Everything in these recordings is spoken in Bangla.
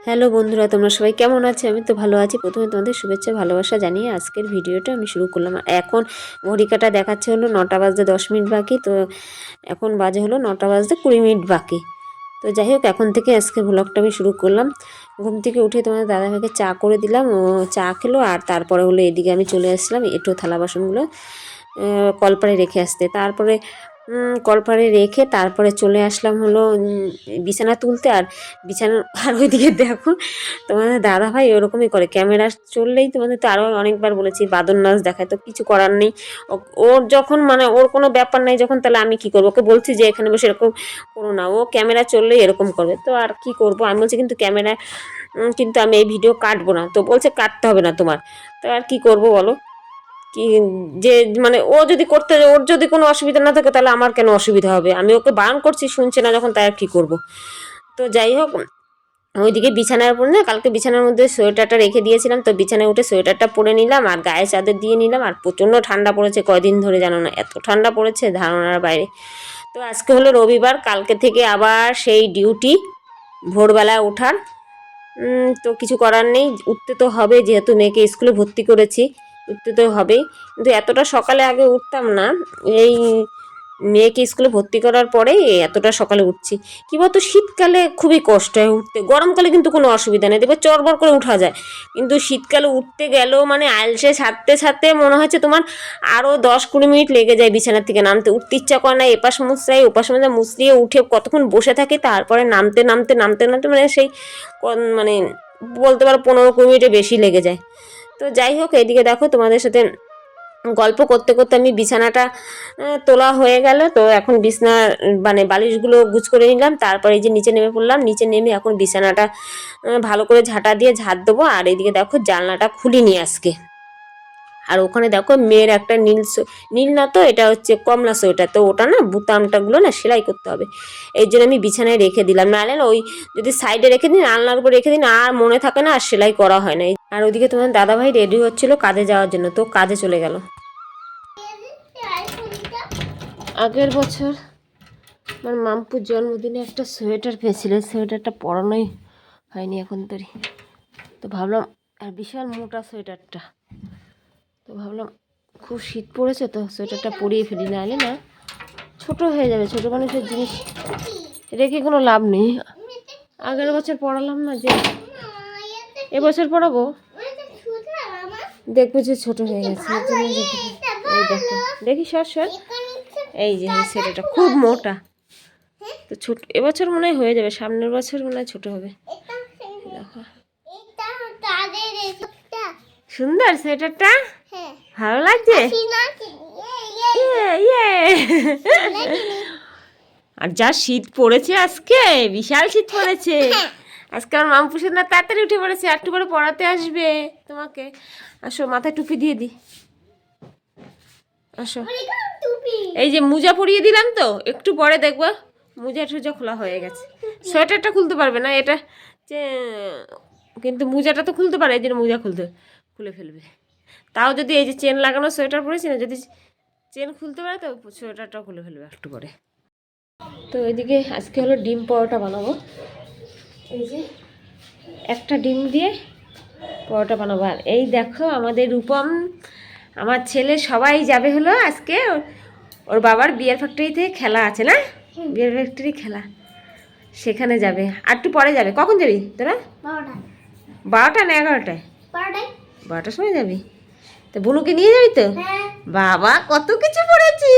হ্যালো বন্ধুরা তোমরা সবাই কেমন আছে? আমি তো ভালো আছি। প্রথমে তোমাদের শুভেচ্ছা ভালোবাসা জানিয়ে আজকের ভিডিওটা আমি শুরু করলাম। এখন ঘড়ি কাটা দেখাচ্ছে হলো নটা বাজতে দশ মিনিট বাকি তো এখন বাজে হলো নটা বাজতে কুড়ি মিনিট বাকি। তো যাই হোক এখন থেকে আজকে ব্লগটা আমি শুরু করলাম। ঘুম থেকে উঠে তোমাদের দাদাভাইকে চা করে দিলাম ও চা খেলো আর তারপরে হলো এদিকে আমি চলে আসলাম একটু থালা বাসনগুলো আহ, কলপারে রেখে আসতে। তারপরে কলপারে রেখে তারপরে চলে আসলাম হলো বিছানা তুলতে। আর বিছানা, আর ওইদিকে দেখো, তোমাদের দাদা ভাই ওরকমই করে। ক্যামেরা চললেই তোমাদের তো আরও অনেকবার বলেছি বাদর নাচ দেখায় তো কিছু করার নেই। ওর যখন মানে ওর কোনো ব্যাপার নাই, যখন তাহলে আমি কি করব? ওকে বলছি যে এখানে বসে এরকম করো না। ও ক্যামেরা চললেই এরকম করবে। তো আর কি করব? আমি বলছি, কিন্তু ক্যামেরা কিন্তু আমি এই ভিডিও কাটবো না। তো বলছে, কাটতে হবে না তোমার। তো আর কি করব বলো? কি যে মানে ও যদি করতে, ওর যদি কোনো অসুবিধা না থাকে তাহলে আমার কেন অসুবিধা হবে? আমি ওকে বারণ করছি, শুনছে না যখন, তাই আর কী করব? তো যাই হোক, ওইদিকে বিছানার উপর না, কালকে বিছানার মধ্যে সোয়েটারটা রেখে দিয়েছিলাম, তো বিছানায় উঠে সোয়েটারটা পরে নিলাম, আর গায়ে চাদর দিয়ে নিলাম, আর প্রচণ্ড ঠান্ডা পড়েছে, কয়দিন ধরে জানো না, এত ঠান্ডা পড়েছে ধারণার বাইরে। তো আজকে হলো রবিবার, কালকে থেকে আবার সেই ডিউটি ভোরবেলায় ওঠার। তো কিছু করার নেই, উঠতে তো হবে, যেহেতু মেয়েকে স্কুলে ভর্তি করেছি। উঠতে তো হবেই। কিন্তু এতটা সকালে আগে উঠতাম না। এই মেয়েকে স্কুলে ভর্তি করার পরেই এতটা সকালে উঠছি। কি বলতো, শীতকালে খুবই কষ্ট হয় উঠতে। গরমকালে কিন্তু কোনো অসুবিধা নেই। দেখবে চরবর করে উঠা যায়। কিন্তু শীতকালে উঠতে গেলেও মানে আলসে ছাড়তে ছাড়তে মনে হচ্ছে তোমার আরও দশ কুড়ি মিনিট লেগে যায় বিছানার থেকে নামতে। উঠতে ইচ্ছা করে না, এপাশ মুসরাই ওপাশ মুসরাই মুসরিয়ে উঠে কতক্ষণ বসে থাকি, তারপরে নামতে নামতে নামতে নামতে মানে সেই মানে বলতে পারো পনেরো কুড়ি মিনিটে বেশি লেগে যায়। তো যাই হোক এইদিকে দেখো তোমাদের সাথে গল্প করতে করতে আমি বিছানাটা তোলা হয়ে গেল। তো এখন বিছানা মানে বালিশগুলো গুছ করে নিলাম। তারপরে যে নিচে নেমে পড়লাম, নিচে নেমে এখন বিছানাটা ভালো করে ঝাঁটা দিয়ে ঝাঁট দেবো। আর এইদিকে দেখো জানলাটা খুলিনি আজকে। আর ওখানে দেখো মেয়ের একটা নীল নীল না তো, এটা হচ্ছে কমলা সোয়েটার। তো ওটা না, বুতামটাগুলো না সেলাই করতে হবে। এই জন্য আমি বিছানায় রেখে দিলাম। নাহলে না ওই যদি সাইডে রেখে দিন আলনার উপর রেখে দিন আর মনে থাকে না আর সেলাই করা হয় না। আর ওইদিকে তোমার দাদাভাই রেডি হচ্ছিল কাজে যাওয়ার জন্য, তো কাজে চলে গেল। আগের বছর আমার মামপুর জন্মদিনে একটা সোয়েটার পেয়েছিল, সোয়েটারটা পরানোই হয়নি এখন তরি। তো ভাবলাম, আর বিশাল মোটা সোয়েটারটা। তো ভাবলাম, খুব শীত পড়েছে তো সোয়েটারটা পরিয়ে ফেলি, নাহলে না ছোট হয়ে যাবে, ছোট মানুষের জিনিস রেখে কোনো লাভ নেই। আগের বছর পড়ালাম না যে এবছর পড়াবো? দেখব যে ছোট হয়ে গেছে। এই দেখো দেখি। সর সর। এই যে সোয়েটারটা খুব মোটা। তো ছোট এবছর মনে হয় হয়ে যাবে সামনের বছর মনে হয় ছোট হবে। দেখো। সুন্দর সোয়েটারটা? ভালো লাগছে? ইয়ে, ইয়ে। আর যা শীত পড়েছে আজকে বিশাল শীত পড়েছে। আজকে আমার মামপুষের না, তাড়াতাড়ি উঠে পড়েছে, আর একটু করে পড়াতে আসবে। তোমাকে, আসো, মাথায় টুপি দিয়ে দি। আসো। এই যে মোজা পরিয়ে দিলাম তো, একটু পরে দেখব। মোজা টুজা খোলা হয়ে গেছে। সোয়েটারটা খুলতে পারবে না, এটা যে, কিন্তু মোজাটা তো খুলতে পারে, এই জন্য মোজা খুলতে, খুলে ফেলবে। তাও যদি এই যে চেন লাগানো সোয়েটার পরেছি না, যদি চেন খুলতে পারে তো সোয়েটারটাও খুলে ফেলবে একটু পরে। তো এদিকে আজকে হলো ডিম পরোটা বানাবো। এই যে একটা ডিম দিয়ে পরোটা বানাবো। আর এই দেখো আমাদের রূপম আমার ছেলে সবাই যাবে হলো আজকে। ওর- বাবার বিয়ার ফ্যাক্টরিতে খেলা আছে না? বিয়ার ফ্যাক্টরি খেলা। সেখানে যাবে। আর একটু পরে যাবে। কখন যাবি তোরা? বারোটা না এগারোটায়? বারোটার সময় যাবি? তো বুনুকে নিয়ে যাবি তো? বাবা কত কিছু পড়েছি।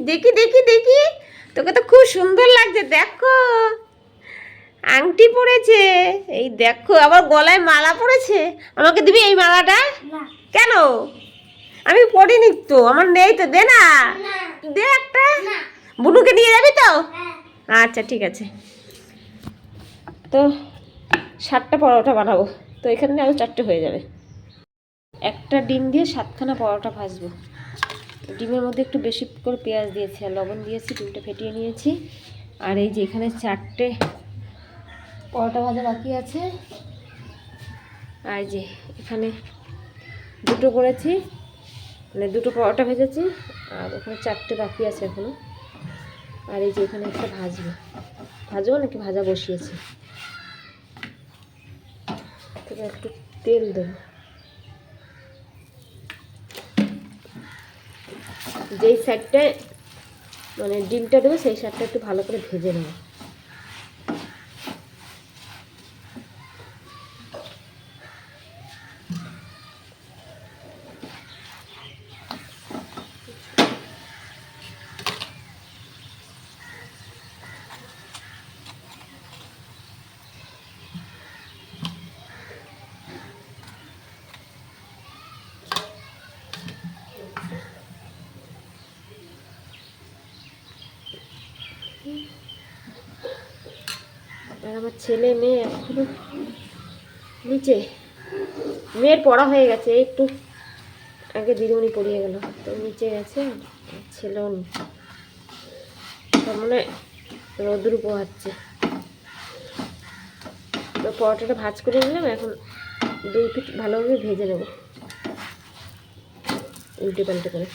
দেখি দেখি দেখি। তোকে তো খুব সুন্দর লাগছে দেখো। আংটি পড়েছে এই দেখো আবার গলায় মালা পড়েছে আমাকে দিবি এই মালাটা? কেন? আমি পড়িনি তো আমার নেই তো দে না। দে একটা। বুনুকে নিয়ে যাবি তো? আচ্ছা ঠিক আছে। তো সাতটা পরোটা বানাবো। তো এখানে আরও চারটে হয়ে যাবে। একটা ডিম দিয়ে সাতখানা পরোটা ভাজবো। ডিমের মধ্যে একটু বেশি করে পেঁয়াজ দিয়েছি আর লবণ দিয়েছি ডিমটা ফেটিয়ে নিয়েছি। আর এই যে এখানে চারটে পরোটা ভাজা বাকি আছে। আর যে এখানে দুটো করেছি মানে দুটো পরোটা ভেজেছি, আর ওখানে চারটে বাকি আছে এখনও। আর এই যে এখানে একটা ভাজবো। ভাজবো নাকি ভাজা বসিয়েছি? তবে একটু তেল দেবো। যেই সাইডটায় মানে ডিমটা দেবো, সেই সাইডটা একটু ভালো করে ভেজে নেব। আর আমার ছেলে মেয়ে এখনও নিচে। মেয়ের পড়া হয়ে গেছে, একটু আগে দিদিমণি পড়িয়ে গেল, তো নিচে গেছে ছেলেও তার মানে রোদ্রু পোহাচ্ছে। তো পরোটাটা ভাজ করে নিলাম, এখন দুই পিঠ ভালোভাবে ভেজে নেব। উল্টে পাল্টে করে।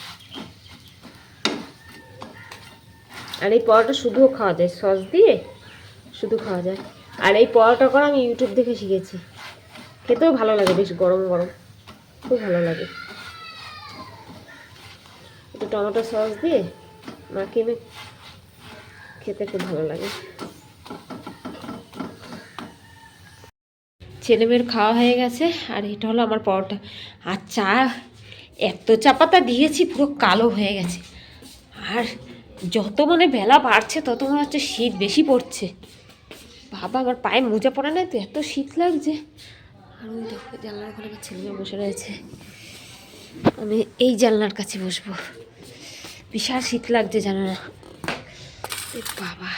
আর এই পরোটা শুধুও খাওয়া যায়, সস দিয়ে শুধু খাওয়া যায়। আর এই পরোটা করা আমি ইউটিউব দেখে শিখেছি। খেতেও ভালো লাগে বেশ গরম গরম। খুব ভালো লাগে। একটু টমেটো সস দিয়ে মাখিয়ে খেতে খুব ভালো লাগে। ছেলে মেয়ের খাওয়া হয়ে গেছে, আর এটা হলো আমার পরোটা। আর চা, এত চা পাতা দিয়েছি, পুরো কালো হয়ে গেছে। আর যত মানে বেলা বাড়ছে, তত মনে হচ্ছে শীত বেশি পড়ছে। বাবা আমার পায়ে মোজা পড়ে না তো, এত শীত লাগছে। আর ওই দেখো জানলার ওখানে আমার ছেলে বসে রয়েছে। আমি এই জানলার কাছে বসবো। বিশাল শীত লাগছে জানো না। বাবা,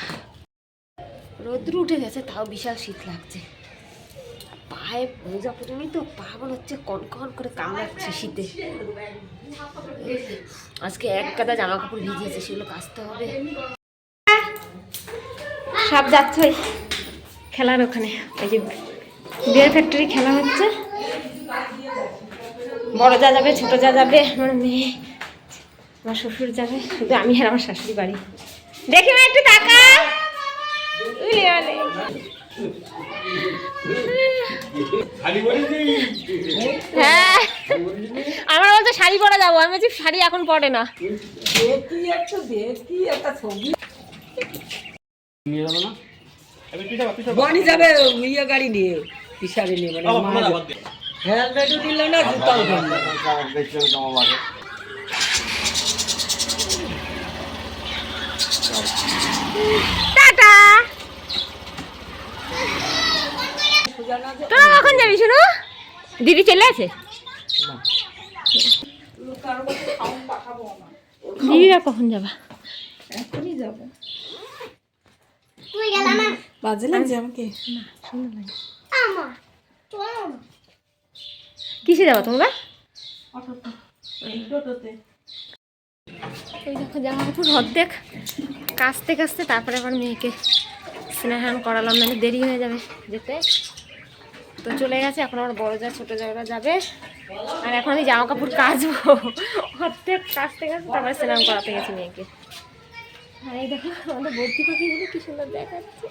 রোদ্র উঠে গেছে, তাও বিশাল শীত লাগছে। পায়ে মোজা পড়ে নি তো, পা মনে হচ্ছে কন কন করে কামড়াচ্ছে শীতে। আজকে এক কাদা জামা কাপড় ভিজিয়েছে, সেগুলো কাচতে হবে। সব যাচ্ছে। খেলার ওখানে। ওই যে বিয়ার ফ্যাক্টরি খেলা হচ্ছে। বড় যা যাবে ছোট যা যাবে আমার মেয়ে আমার শ্বশুর যাবে। শুধু আমি আর আমার শাশুড়ি বাড়ি। দেখি মা একটু টাকা হ্যাঁ। আমার বলতে শাড়ি পরে যাব। আমি বলছি শাড়ি এখন পরে না। দেখি একটু দেখি একটা ছবি। নিয়ে যাবে না? বনি যাবে ইয়ে গাড়ি নিয়ে পিসারে নিয়ে মানে হেলমেটও দিল না জুতাও দিল টাটা। তোরা কখন যাবি শুনো? দিদি চলে আছে দিদিরা কখন যাবা। বাজে লাগছে আমাকে? কিসে যাব তোমরা? ওই দেখো জামা কাপড় অর্ধেক কাচতে কাচতে তারপরে আবার মেয়েকে স্নান করালাম মানে দেরি হয়ে যাবে যেতে। তো চলে গেছে এখন আমার বড় যা ছোটো যাওয়া যাবে। আর এখন আমি জামা কাপড় কাচবো। অর্ধেক কাচতে কাচতে তারপরে স্নান করাতে গেছি মেয়েকে। আর দেখো, আমাদের ভর্তি পাখিগুলো কি সুন্দর দেখাচ্ছে।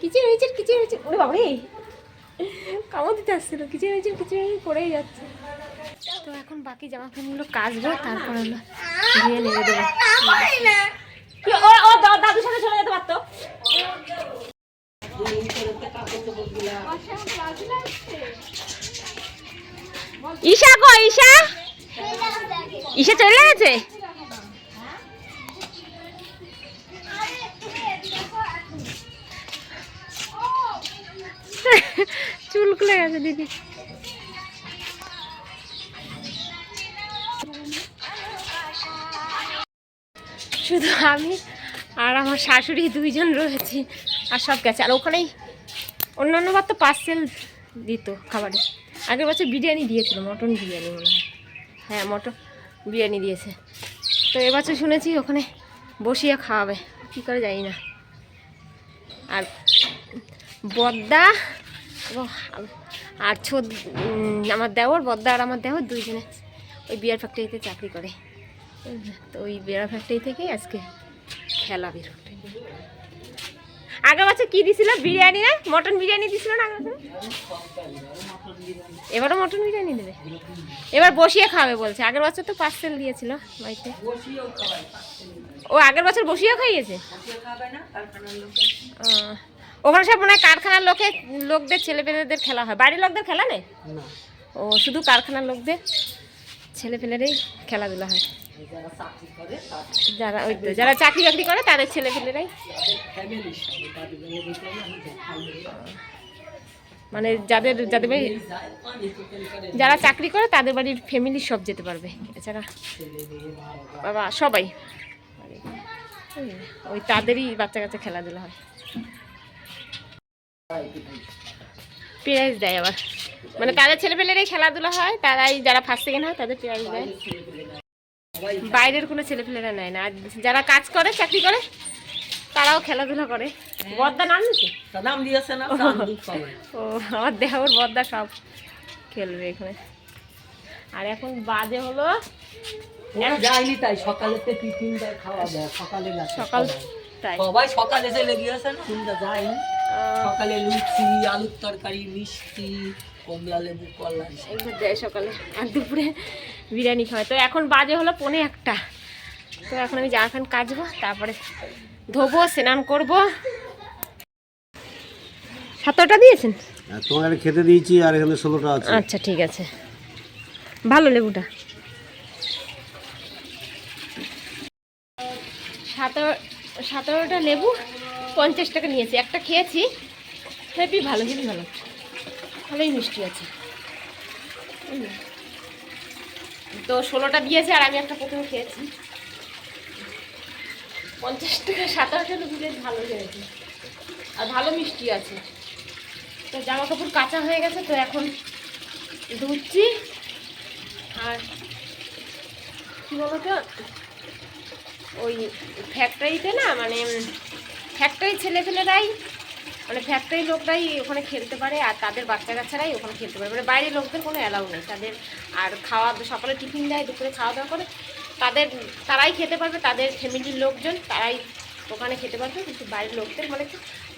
কিচির মিচির কিচির মিচির ওরে বাবারে! কামড় দিতে আসছিল, কিচির মিচির কিচির মিচির পড়েই যাচ্ছে। তো এখন বাকি জামা প্যান্টগুলো কাচবো, তারপর হলো ধুয়ে নেড়ে দেবো। ও দাদুর সাথে চলে যেতে পারতো। ঈশা কো ঈশা? ঈশা চলে গেছে? চুল খুলে গেছে, দিদি। শুধু আমি আর আমার শাশুড়ি দুইজন রয়েছি আর সব গেছে। আর ওখানেই অন্যান্য বার তো পার্সেল দিত খাবারে। আগের বছর বিরিয়ানি দিয়েছিল, মটন বিরিয়ানি মনে হয়। হ্যাঁ মটন বিরিয়ানি দিয়েছে। তো এবছর শুনেছি ওখানে বসিয়ে খাওয়াবে। কী করে জানি না। আর বদ্দা এবং আর ছোদ আমার দেওর বদ্দা আর আমার দেওর দুইজনে ওই বিয়ার ফ্যাক্টরিতে চাকরি করে। তো ওই বিয়ার ফ্যাক্টরি থেকেই আজকে খেলা বের আগের বছর কি দিছিল? বিরিয়ানি না? মটন বিরিয়ানি দিছিল না আগের? এবারও মটন বিরিয়ানি দেবে। এবার বসিয়ে খাবে বলছে। আগের বছর তো পার্সেল দিয়েছিল বাড়িতে। ও আগের বছর বসিয়েও খাইয়েছে? ওখানে সব মনে হয় কারখানার লোকে লোকদের ছেলেপেলেদের খেলা হয়। বাড়ির লোকদের খেলা নেই? ও শুধু কারখানার লোকদের? ছেলেপেলেরই খেলাধুলা হয়। যারা চাকরি করে তাদের ওই তো যারা চাকরি বাকরি করে তাদের ছেলেপেলেরাই। মানে যাদের যাদের বাড়ি যারা চাকরি করে তাদের বাড়ির ফ্যামিলি সব যেতে পারবে। এছাড়া বাবা সবাই। ওই- ওই তাদেরই বাচ্চা কাচ্চা খেলাধুলা হয়। প্রাইজ দেয় আবার। মানে তাদের ছেলেপেলেরই খেলাধুলা হয় তারাই যারা ফার্স্ট সেকেন্ড হয় তাদের প্রাইজ দেয়। বাইরের কোনো ছেলেপেলেরা নেয় না। আর যারা কাজ করে চাকরি করে তারাও খেলাধুলা করে। বদ্দা নাম নিচ্ছে নাম দিয়েছে না ও আমার দেহর বদ্দা সব খেলবে এখানে। আর এখন বাজে হলো যায়নি তাই সকালে তো টিফিন খাওয়া দেয় সকালে সকাল তাই। সবাই সকালে চলে গিয়েছে না যায়নি। সকালে লুচি আলুর তরকারি মিষ্টি কমলা লেবু কলা। এগুলো দেয় সকালে আর দুপুরে বিরিয়ানি খাওয়ায় তো এখন বাজে হলো পনে একটা। তো এখন আমি জামা প্যান্ট কাচবো তারপরে ধোবো স্নান করব। সতেরোটা দিয়েছেন? তোমাকে একটা খেতে দিয়েছি আর এখানে ষোলোটা আছে। আচ্ছা ঠিক আছে। ভালো লেবুটা। সতেরো সতেরোটা লেবু পঞ্চাশ টাকা নিয়েছি। একটা খেয়েছি। হেবি ভালো হেবি ভালো। ভালোই মিষ্টি আছে। তো ষোলোটা দিয়েছে আর আমি একটা প্রথমে খেয়েছি। পঞ্চাশ টাকা লেবু বেশ ভালো খেয়েছি আর ভালো মিষ্টি আছে। তো জামা কাপড় কাঁচা হয়ে গেছে, তো এখন ধুচ্ছি। আর কী বলতো? ওই ফ্যাক্টরিতে না মানে ফ্যাক্টরি ছেলেপেলেরাই মানে ফ্যাক্টরি লোকরাই ওখানে খেলতে পারে আর তাদের বাচ্চা কাচ্চারাই ওখানে খেলতে পারে। মানে বাইরের লোকদের কোনো অ্যালাউ নেই। তাদের আর খাওয়া, সকালে টিফিন দেয়, দুপুরে খাওয়া দাওয়া করে। তাদের, তারাই খেতে পারবে, তাদের ফ্যামিলির লোকজন তারাই ওখানে খেতে পারবে। কিন্তু বাইরের লোকদের মানে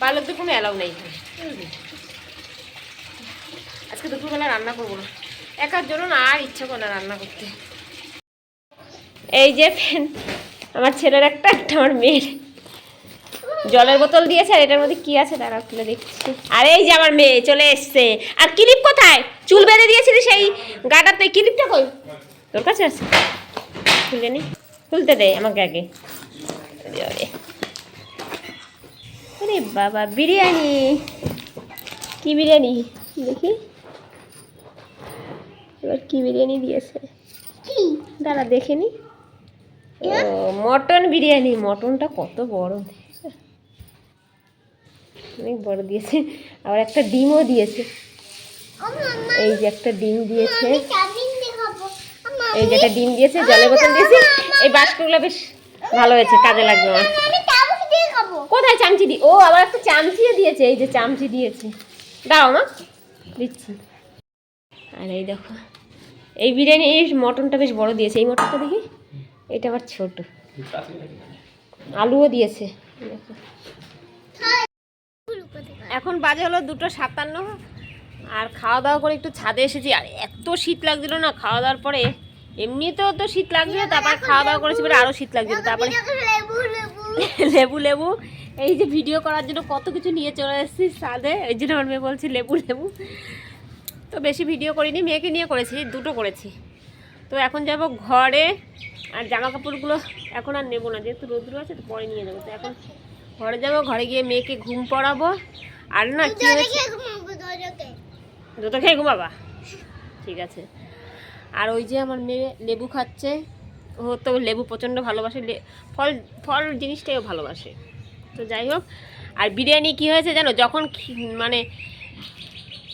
বাইরের লোকদের কোনো অ্যালাউ নেই এখানে। আজকে দুপুরবেলা রান্না করব না। একার জন্য না, আর ইচ্ছে করে না রান্না করতে। এই যে ফ্যান, আমার ছেলের একটা একটা আমার মেয়ের। জলের বোতল দিয়েছে আর এটার মধ্যে কি আছে তারা খুলে দেখছি। আর এই যে আমার মেয়ে চলে এসছে। আর ক্লিপ কোথায়? চুল বেঁধে দিয়েছিলি সেই গাটাতে ক্লিপটা কই তোর কাছে আছে? খুলে নি। খুলতে দে আমাকে আগে। আরে বাবা বিরিয়ানি। কি বিরিয়ানি? দেখি। এবার কি বিরিয়ানি দিয়েছে? দাঁড়া দেখে নি। মটন বিরিয়ানি। মটনটা কত বড় অনেক বড় দিয়েছে। আবার একটা ডিমও দিয়েছে। এই যে একটা ডিম দিয়েছে। এই যে একটা ডিম দিয়েছে, জলের বোতল দিয়েছে। এই বাস্কগুলো বেশ ভালো হয়েছে, কাজে লাগবে আমার। কোথায় চামচি দি? ও, আবার একটা চামচিও দিয়েছে। এই যে চামচি দিয়েছে। দাও মা, দিচ্ছি। আর এই দেখো, এই বিরিয়ানি, এই মটনটা বেশ বড় দিয়েছে। এই মটনটা দেখি, এটা আবার ছোট। আলুও দিয়েছে। দেখো। এখন বাজে হলো দুটো সাতান্ন আর খাওয়া দাওয়া করে একটু ছাদে এসেছি। আর এত শীত লাগছিল না খাওয়া দাওয়ার পরে এমনিতেও তো শীত লাগছিল, তারপরে খাওয়া দাওয়া করেছি বলে আরও শীত লাগছিল। তারপরে লেবু লেবু, এই যে ভিডিও করার জন্য কত কিছু নিয়ে চলে এসেছি ছাদে, এই জন্য আমার মেয়ে বলছি লেবু লেবু। তো বেশি ভিডিও করিনি, মেয়েকে নিয়ে করেছি, দুটো করেছি। তো এখন যাব ঘরে, আর জামা কাপড়গুলো এখন আর নেব না, যেহেতু রোদ্রু আছে, তো পরে নিয়ে যাব। তো এখন ঘরে যাব, ঘরে গিয়ে মেয়েকে ঘুম পড়াবো। আর না কি হয়েছে দুটো খেয়ে ঘুমাবা? ঠিক আছে। আর ওই যে আমার মেয়ে লেবু খাচ্ছে ও তো লেবু প্রচণ্ড ভালোবাসে ফল ফল জিনিসটাও ভালোবাসে। তো যাই হোক আর বিরিয়ানি কি হয়েছে জানো? যখন মানে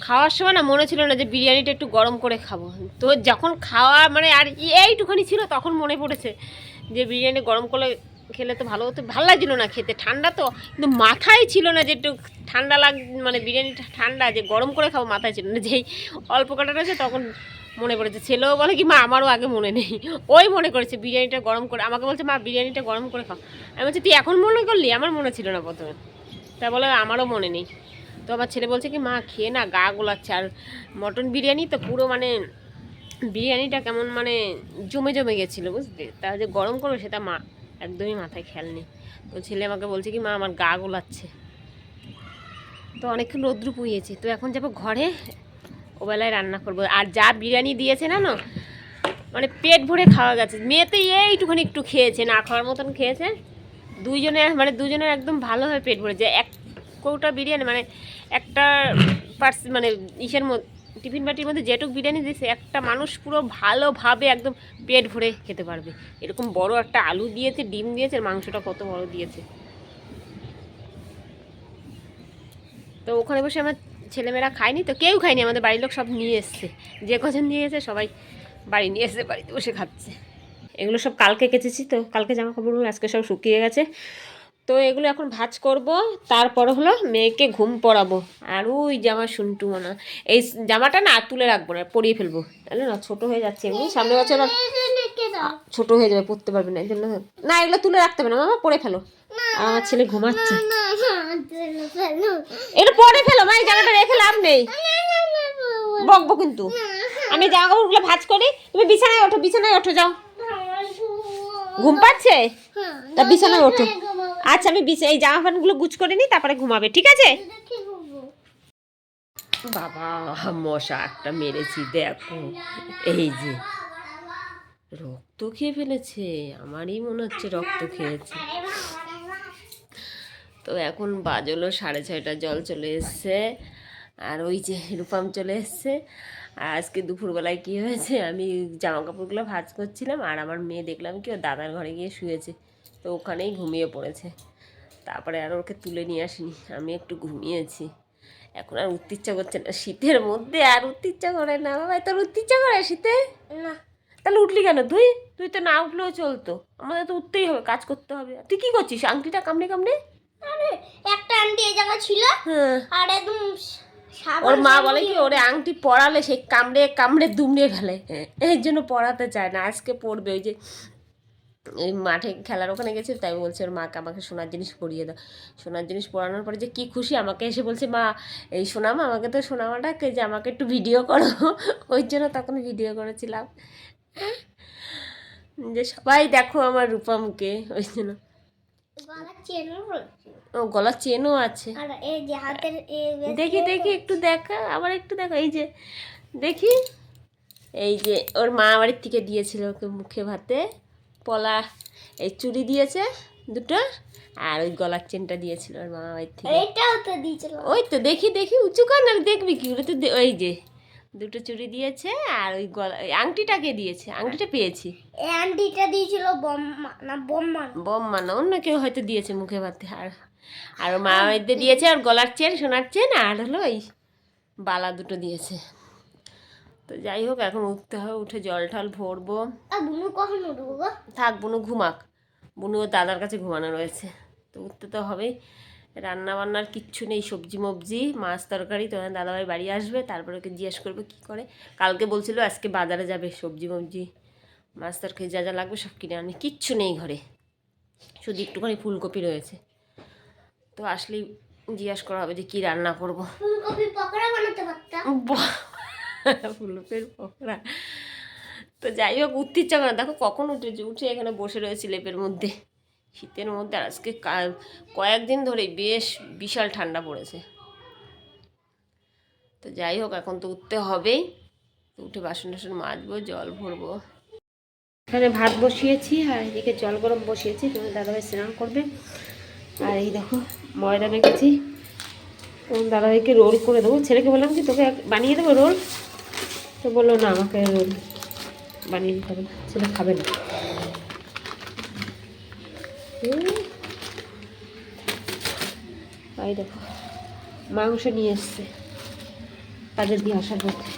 খাওয়ার সময় না মনে ছিল না যে বিরিয়ানিটা একটু গরম করে খাব। তো যখন খাওয়া মানে আর এইটুখানি ছিল তখন মনে পড়েছে যে বিরিয়ানি গরম করে খেলে তো ভালো হতো, ভালো লাগছিল না খেতে। ঠান্ডা তো, কিন্তু মাথায় ছিল না যে একটু ঠান্ডা লাগ মানে বিরিয়ানিটা ঠান্ডা যে গরম করে খাব মাথায় ছিল না। যেই অল্প কাটা রয়েছে তখন মনে পড়েছে। ছেলেও বলে কি, মা, আমারও আগে মনে নেই। ওই মনে করেছে, বিরিয়ানিটা গরম করে আমাকে বলছে, মা, বিরিয়ানিটা গরম করে খাও। আমি বলছি, তুই এখন মনে করলি? আমার মনে ছিল না প্রথমে। তা বলে, আমারও মনে নেই। তো আমার ছেলে বলছে কি, মা, খেয়ে না, গা গোলাচ্ছে। আর মটন বিরিয়ানি তো পুরো মানে বিরিয়ানিটা কেমন মানে জমে জমে গেছিল বুঝতে তা যে গরম করবে সেটা মা একদমই মাথায় খেয়াল নেই। তো ছেলে আমাকে বলছে কি, মা, আমার গা গোলাচ্ছে। তো অনেকক্ষণ রৌদ্র পুইয়েছে তো এখন যাব ঘরে, ওবেলায় রান্না করব। আর যা বিরিয়ানি দিয়েছে না মানে পেট ভরে খাওয়া গেছে। মেয়েতে এইটুখানি একটু খেয়েছে, না খাওয়ার মতন খেয়েছে। দুইজনে মানে দুজনের একদম ভালোভাবে পেট ভরেছে। এক কৌটা বিরিয়ানি মানে একটা পার্স মানে ইসের মধ্যে টিফিন বাটির মধ্যে যেটুক বিরিয়ানি দিয়েছে, একটা মানুষ পুরো ভালোভাবে একদম পেট ভরে খেতে পারবে। এরকম বড় একটা আলু দিয়েছে, ডিম দিয়েছে মাংসটা কত বড় দিয়েছে। তো ওখানে বসে আমার ছেলেমেয়েরা খায়নি, তো কেউ খায়নি, আমাদের বাড়ির লোক সব নিয়ে এসছে। যে কজন নিয়ে এসে সবাই বাড়ি নিয়ে এসে বাড়িতে বসে খাচ্ছে। এগুলো সব কালকে কেচেছি তো, কালকে জামা কাপড়গুলো আজকে সব শুকিয়ে গেছে। তো এগুলো এখন ভাজ করব, তারপর হলো মেয়েকে ঘুম পড়াবো। আর ওই জামা শুনটু না এই জামাটা না তুলে রাখব না, পরিয়ে ফেলব। তাহলে না, ছোট হয়ে যাচ্ছে এমনি, সামনে বছর ছোট হয়ে যাবে পড়তে পারবে না, এই জন্য না, এগুলো তুলে রাখতে হবে না, মামা, পরে ফেলো। আমার ছেলে ঘুমাচ্ছে। এটা পরে ফেলো, মা, এই জায়গাটা রেখে লাভ নেই। বকবো কিন্তু। আমি জামা কাপড়গুলো ভাজ করি, তুমি বিছানায় ওঠো বিছানায় ওঠো, যাও। ঘুম পাচ্ছে? তা বিছানায় ওঠো। আচ্ছা আমি বিছা এই জামা প্যান্টগুলো গুছ করে নিই তারপরে ঘুমাবে ঠিক আছে? বাবা মশা একটা মেরেছি দেখো। এই যে রক্ত খেয়ে ফেলেছে আমারই মনে হচ্ছে রক্ত খেয়েছে। তো এখন বাজলো সাড়ে ছয়টা জল চলে এসছে আর ওই যে রূপাম চলে এসছে। আর আজকে দুপুরবেলায় কী হয়েছে? আমি জামা কাপড়গুলো ভাজ করছিলাম আর আমার মেয়ে দেখলাম কি ও দাদার ঘরে গিয়ে শুয়েছে। তো ওখানেই ঘুমিয়ে পড়েছে। তারপরে আর ওকে তুলে নিয়ে আসিনি। আমি একটু ঘুমিয়েছি। এখন আর উঠতে ইচ্ছা করছে না। শীতের মধ্যে আর উঠতে ইচ্ছা করে না। বাবা তোর উঠতে ইচ্ছা করে শীতে? না। তাহলে উঠলি কেন? তুই তুই তো না উঠলেও চলতো। আমাদের তো উঠতেই হবে কাজ করতে হবে। তুই কি করছিস? আংটিটা কামড়ে কামড়ে? আরে একটা আন্টি এই জায়গা ছিল। হ্যাঁ। আর একদম ওর মা বলে কি, ওরে আংটি পড়ালে সে কামড়ে কামড়ে দুমড়ে ফেলে। এর জন্য পড়াতে চায় না, আজকে পড়বে ওই যে এই মাঠে খেলার ওখানে গেছে, তাই বলছে, ওর মাকে আমাকে সোনার জিনিস পরিয়ে দাও। সোনার জিনিস পরানোর পরে যে কি খুশি, আমাকে এসে বলছে, মা, এই সোনামা, আমাকে তো সোনামাটাকে যে আমাকে একটু ভিডিও করো। ওই জন্য তখন ভিডিও করেছিলাম। যে সবাই দেখো আমার রূপমকে, ওই জন্য। ও গলার চেনও আছে। দেখি দেখি একটু দেখা আবার একটু দেখো এই যে দেখি। এই যে ওর মা বাড়ির থেকে দিয়েছিল ওকে মুখে ভাতে। পলা এই চুড়ি দিয়েছে দুটো আর ওই গলার চেনটা দিয়েছিল ওর মামা বাড়ির থেকে ওই তো দেখি দেখি উঁচু কর না দেখবি কি? ওটা তো ওই যে দুটো চুড়ি দিয়েছে আর ওই গলা আংটিটাকে দিয়েছে আংটিটা পেয়েছি। এই আন্টিটা দিয়েছিল বম্মা না অন্য কেউ হয়তো দিয়েছে মুখে ভাতে আর আর মা দিয়েছে আর গলার চেন সোনার চেন আর হলো ওই বালা দুটো দিয়েছে। তো যাই হোক এখন উঠতে হবে উঠে জল টল ভরবো। আর বুনু কখন উঠবো থাক বুনু ঘুমাক। বুনু দাদার কাছে ঘুমানো রয়েছে। তো উঠতে তো হবেই। রান্না বান্নার কিচ্ছু নেই সবজি মবজি মাছ তরকারি তোমার দাদাভাই বাড়ি আসবে তারপরে ওকে জিজ্ঞেস করবে কী করে। কালকে বলছিল আজকে বাজারে যাবে সবজি মবজি মাছ তরকারি যা যা লাগবে সব কিনে আনি কিচ্ছু নেই ঘরে শুধু একটুখানি ফুলকপি রয়েছে। তো আসলেই জিজ্ঞাসা করা হবে যে কী রান্না করব। ফুলকপি পকোড়া বানাতে পারতাম। ফুলকপির পকোড়া। তো যাই হোক উঠতে ইচ্ছা করে না। দেখো কখন উঠেছে উঠে এখানে বসে রয়েছে লেপের মধ্যে। শীতের মধ্যে আজকে কয়েকদিন ধরে বেশ বিশাল ঠান্ডা পড়েছে। তো যাই হোক, এখন তো উঠতে হবেই। উঠে বাসন টাসন মাজবো, জল ভরবো। এখানে ভাত বসিয়েছি, আর এদিকে জল গরম বসিয়েছি, তোমার দাদাভাই স্নান করবে। আর এই দেখো, ময়দা মেখেছি। তোমার দাদাভাইকে রোল করে দেবো। ছেলেকে বললাম কি, তোকে বানিয়ে দেবো রোল? তো বলল, না, আমাকে রোল বানিয়ে দিতে হবে ছেলে খাবে না। এই দেখো, মাংস নিয়ে এসছে। কাজের দিয়ে আসার পথে।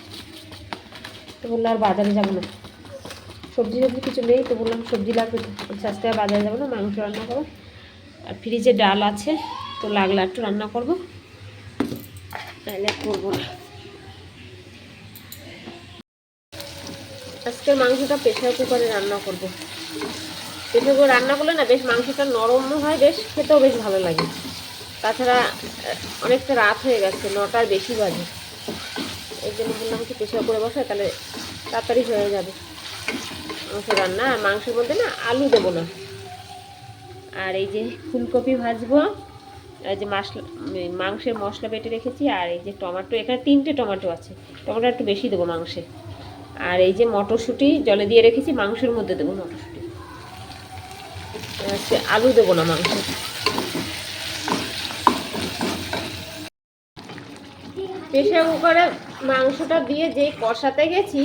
তো বলল, আর বাজারে যাব না। সবজি সবজি কিছু নেই, তো বললাম, সবজি লাগবে বলছে, আজকে আর বাজারে যাব না, মাংস রান্না করো। আর ফ্রিজে ডাল আছে, তো লাগলে একটু রান্না করব। তাহলে করব না। আজকের মাংসটা প্রেশার কুকারে রান্না করব। প্রেশার কুকারে রান্না করলে না বেশ মাংসটা নরম হয়, বেশ খেতেও বেশ ভালো লাগে। তাছাড়া অনেকটা রাত হয়ে গেছে, নটার বেশি বাজে। এই জন্য বললাম কি প্রেশার করে বসে তাহলে তাড়াতাড়ি হয়ে যাবে। মাংস রান্না, আর মাংসের মধ্যে না আলু দেবো না। আর এই যে ফুলকপি ভাজবো, এই যে মশলা মাংসের মশলা বেটে রেখেছি, আর এই যে টমেটো, এখানে তিনটে টমেটো আছে। টমেটো একটু বেশি দেবো মাংসে। আর এই যে মটরশুঁটি, জলে দিয়ে রেখেছি, মাংসের মধ্যে দেবো মটরশুঁটি। হচ্ছে আলু দেবো না মাংস। প্রেশার কুকারে মাংসটা দিয়ে যে কষাতে গেছি,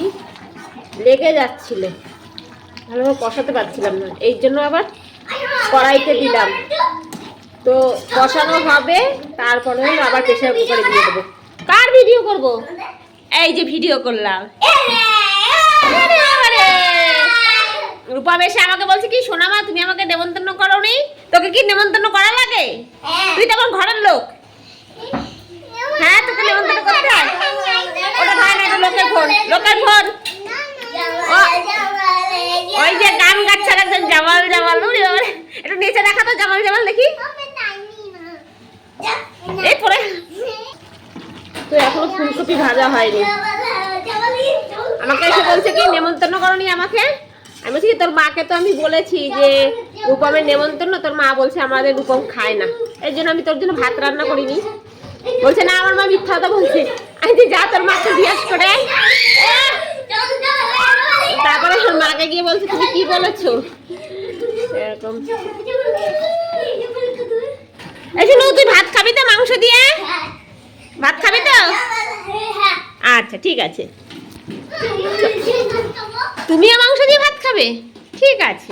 লেগে যাচ্ছিল। ভালোভাবে কষাতে পারছিলাম না। এই জন্য আবার কড়াইতে দিলাম। তো কষানো হবে, তারপরে আবার প্রেশার কুকারে দিয়ে দেবো। কার ভিডিও করব? এই যে ভিডিও করলাম আরে বাবারে। রূপা বেশে আমাকে বলছে কি সোনামা তুমি আমাকে নেমন্তন্ন করো নি তোকে কি নেমন্তন্ন করা লাগে? তুই তো আমার ঘরের লোক। হ্যাঁ তোকে নেমন্তন্ন করতে হয়? ওটা হয় না এটা লোকের ফোন। লোকের ফোন। ওই যে গান গাচ্ছে আর একজন জামাল। জামাল। একটু নিচে দেখা তো জামাল জামাল দেখি। এই পরে তো এখনও ফুলকপি ভাজা হয়নি। আমাকে এসে বলছে কি নেমন্তন্ন করনি আমাকে? আমি বলছি তোর মাকে তো আমি বলেছি যে রূপমের নেমন্তন্ন তোর মা বলছে আমাদের রূপম খায় না। এই জন্য আমি তোর জন্য ভাত রান্না করিনি। বলছে না আমার মা মিথ্যা কথা বলছে। আমি বলছি, যা তোর মাকে জিজ্ঞাস করে। তারপরে ওর মাকে গিয়ে বলছে তুমি কি বলেছ? এরকম। এই শুনু তুই ভাত খাবি তো মাংস দিয়ে? ভাত খাবি তো? আচ্ছা ঠিক আছে। তুমিও মাংস দিয়ে ভাত খাবে? ঠিক আছে।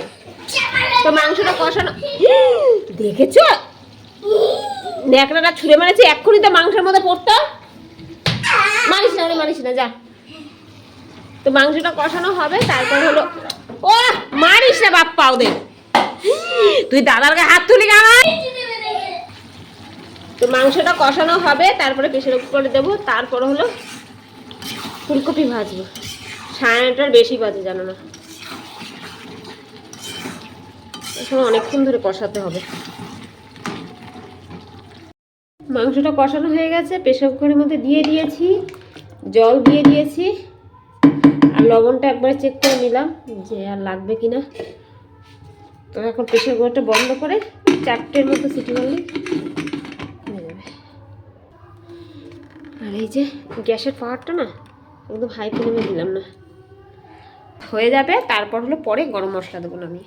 তো মাংসটা কষানো দেখেছ? ন্যাকড়াটা ছুঁড়ে মারেছে, এক্ষুনি তো মাংসের মধ্যে পড়তো মারিস না মারিস না, যা। তো মাংসটা কষানো হবে, তারপর হলো ও মারিস না বাপ্পা ওদের। তুই দাদার গায়ে হাত তুলি কেন? তো মাংসটা কষানো হবে, তারপরে প্রেশার কুকারে দেবো, তারপরে হলো ফুলকপি ভাজবো। সাড়ে নটার বেশি বাজে, জানো না। এখন অনেকক্ষণ ধরে কষাতে হবে। মাংসটা কষানো হয়ে গেছে, প্রেশার কুকারের মধ্যে দিয়ে দিয়েছি, জল দিয়ে দিয়েছি, আর লবণটা একবার চেক করে নিলাম যে আর লাগবে কিনা। তো এখন প্রেশার কুকারটা বন্ধ করে চারটের মতো সিটি মারলে হয়ে যাবে। আর এই যে গ্যাসের পাওয়ারটা না একদম হাই ফ্লেমে দিলাম না। হয়ে যাবে, তারপর হলো পরে গরম মশলা দেবো আমি।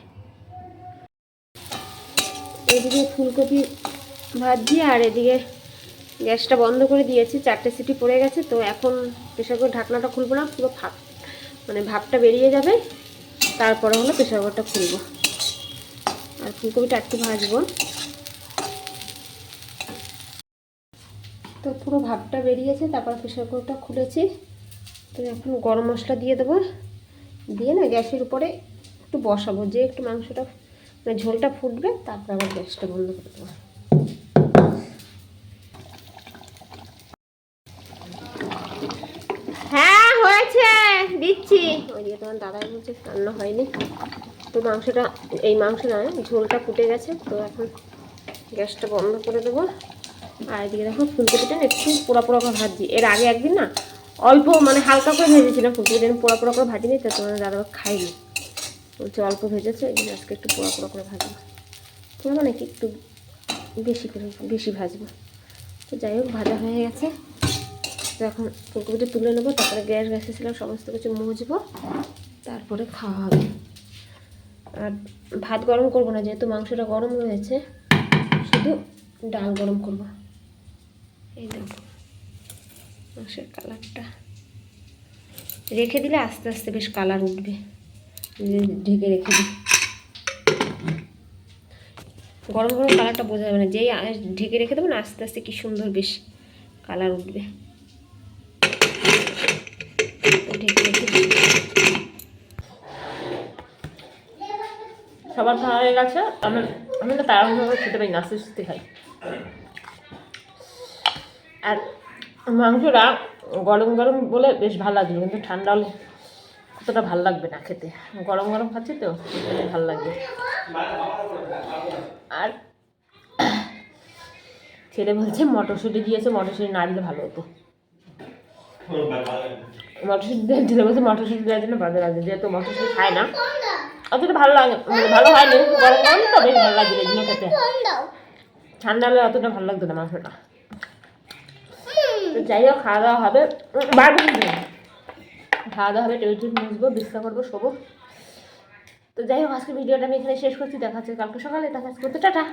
এদিকে ফুলকপি ভাজছি আর এদিকে গ্যাসটা বন্ধ করে দিয়েছি, চারটে সিটি পড়ে গেছে, তো এখন প্রেশার কুকার ঢাকনাটা খুলবো না, পুরো ভাপ মানে ভাপটা বেরিয়ে যাবে, তারপরে হলো প্রেশার কুকারটা খুলবো। আর ফুলকপিটা একটু ভাজবো। তো পুরো ভাপটা বেরিয়েছে, তারপর প্রেশার কুকারটা খুলেছি। তো এখন গরম মশলা দিয়ে দেবো। দিয়ে না গ্যাসের উপরে একটু বসাবো, যে একটু মাংসটা মানে ঝোলটা ফুটবে, তারপর আবার গ্যাসটা বন্ধ করে দেবো। হ্যাঁ হয়েছে, দিচ্ছি। ওই দিকে তোমার দাদাই বলছে রান্না হয়নি। তো মাংসটা, এই মাংস নয় ঝোলটা ফুটে গেছে, তো এখন গ্যাসটা বন্ধ করে দেবো। আর এদিকে দেখো, ফুলকপিটা একটু পোড়া পোড়া ভাজি এর আগে একদিন না অল্প মানে হালকা করে ভেজেছিলাম ফুলকপিটা আমি পোড়া পোড়া করে ভাজিনি তো তোমার দাদা খাইনি বলছে অল্প ভেজেছে, এই আজকে একটু পোড়া পোড়া করে ভাজবো। মানে কি একটু বেশি করে, বেশি ভাজবো। তো যাই হোক, ভাজা হয়ে গেছে। তো এখন ফুলকপিটা তুলে নেব, তারপরে গ্যাস গ্যাসে ছিলাম সমস্ত কিছু মুছবো, তারপরে খাওয়া হবে। আর ভাত গরম করব না, যেহেতু মাংসটা গরম রয়েছে, শুধু ডাল গরম করব। এই দেখো। মাংসের কালারটা। রেখে দিলে আস্তে আস্তে বেশ কালার উঠবে। ঢেকে রেখে দিই। গরম গরম কালারটা বোঝা যাবে না। যেই ঢেকে রেখে দেবো না, আস্তে আস্তে কি সুন্দর বেশ কালার উঠবে। ঢেকে রেখে সবার খাওয়া হয়ে গেছে। আমি আমি তো তাড়াহুড়ো খেতে পারি না, আস্তে আস্তে খাই। আর মাংসটা গরম গরম বলে বেশ ভালো লাগবে কিন্তু ঠান্ডা হলে অতটা ভালো লাগবে না খেতে। গরম গরম খাচ্ছি তো ভালো লাগবে। আর ছেলে বলছে মটরশুঁটি দিয়েছে, মটরশুঁটি না দিলে ভালো হতো। মটরশুঁটি ছেলে বলছে মটরশুঁটি দেওয়ার জন্য বাজে লাগে যেহেতু মটরশুঁটি খায় না। অতটা ভালো লাগে মানে ভালো হয় না গরম গরম তো বেশ ভালো লাগে এই জন্য খেতে। ঠান্ডা হলে অতটা ভালো লাগতো না মাংসটা। তো যাই হোক, খাওয়া দাওয়া হবে। বারবার খাওয়া দাওয়া হবে, টেবিল টেবিল মুছবো, বিশ্রাম করব, শোবো। তো যাই হোক আজকে ভিডিওটা আমি এখানে শেষ করছি। দেখা কালকে সকালে। দেখা হচ্ছে। টাটা।